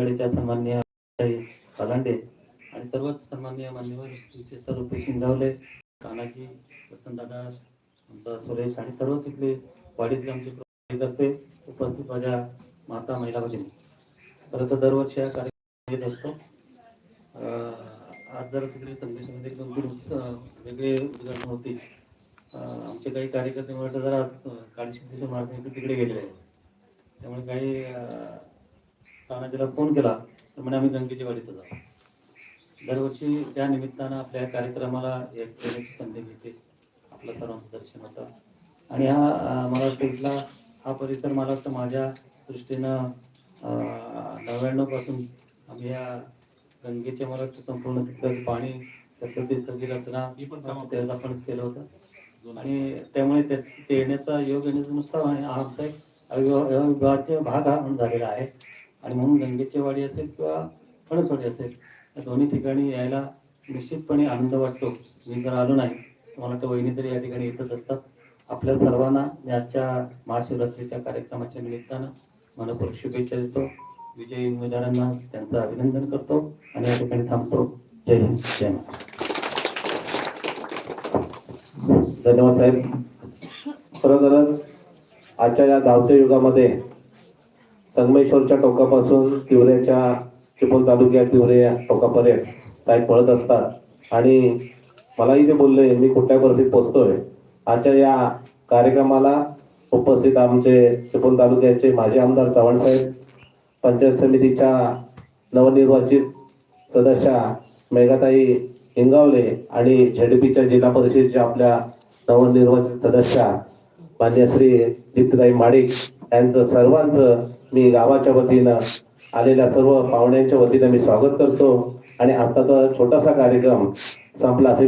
च्या सन्मान्य कलांडे आणि सर्वच सन्मान्य मान्यवर विशेषतः रुपेश शिंगावले कानाजी वसंतदादा आमचा सुरेश आणि सर्वच इथले वाडीतले आमचे कार्यकर्ते उपस्थित माझ्या माता महिला भगिनी खरं तर दरवर्षी हा कार्यक्रम येत असतो. आज जर तिकडे संदेशामध्ये दोन तीन वेगळे उद्घाटन होती आमचे काही कार्यकर्ते मला जरा काळी सिद्धेश्वर मार्ग तिकडे गेलेले आहेत. त्यामुळे काही तानाजीला फोन केला तर म्हणे आम्ही गंगेच्या वाडीत जाऊ. दरवर्षी त्या निमित्तानं आपल्या कार्यक्रमाला एक येण्याची संधी मिळते आपलं सर्वांचं दर्शन होतं. आणि हा मला वाटतं इथला हा परिसर मला वाटतं माझ्या दृष्टीनं नव्याण्णवपासून आम्ही या गंगेच्या मला वाटतं संपूर्ण तिथलं पाणी त्याचं ते सगळी रचना त्याला आपणच केलं होतं. आणि त्यामुळे त्या- ते येण्याचा योग येण्याचा नुसता आमचा एक अविभाज्य भाग हा म्हणून झालेला आहे. आणि म्हणून गंगेची वाडी असेल किंवा फणसवाडी असेल या दोन्ही ठिकाणी यायला निश्चितपणे आनंद वाटतो. मी जर आलो नाही तर मला वाटतं वहिनी तरी या ठिकाणी येतच असतात. आपल्या सर्वांना याच्या महाशिवरात्रीच्या कार्यक्रमाच्या निमित्तानं मनपूर्वक शुभेच्छा देतो. विजयी उमेदवारांना त्यांचं अभिनंदन करतो आणि या ठिकाणी थांबतो. जय हिंद जय धन्यवाद साहेब. खरोखरच आजच्या या धावत्या युगामध्ये संगमेश्वरच्या टोकापासून तिवऱ्याच्या चिपळूण तालुक्यात तिवरे या टोकापर्यंत साहेब पळत असतात. आणि मलाही ते बोलले मी कुठल्या परिस्थितीत पोचतोय? आजच्या या कार्यक्रमाला उपस्थित आमचे चिपळूण तालुक्याचे माजी आमदार चव्हाण साहेब पंचायत समितीच्या नवनिर्वाचित सदस्या मेघाताई हिंगावले आणि झेडपीच्या जिल्हा परिषदेच्या आपल्या नवनिर्वाचित सदस्या मान्य श्री दीप्तताई माडिक यांचं सर्वांचं मी गावाच्या वतीनं आलेल्या सर्व पाहुण्यांच्या वतीनं मी स्वागत करतो. आणि आता तर छोटासा कार्यक्रम संपला. असे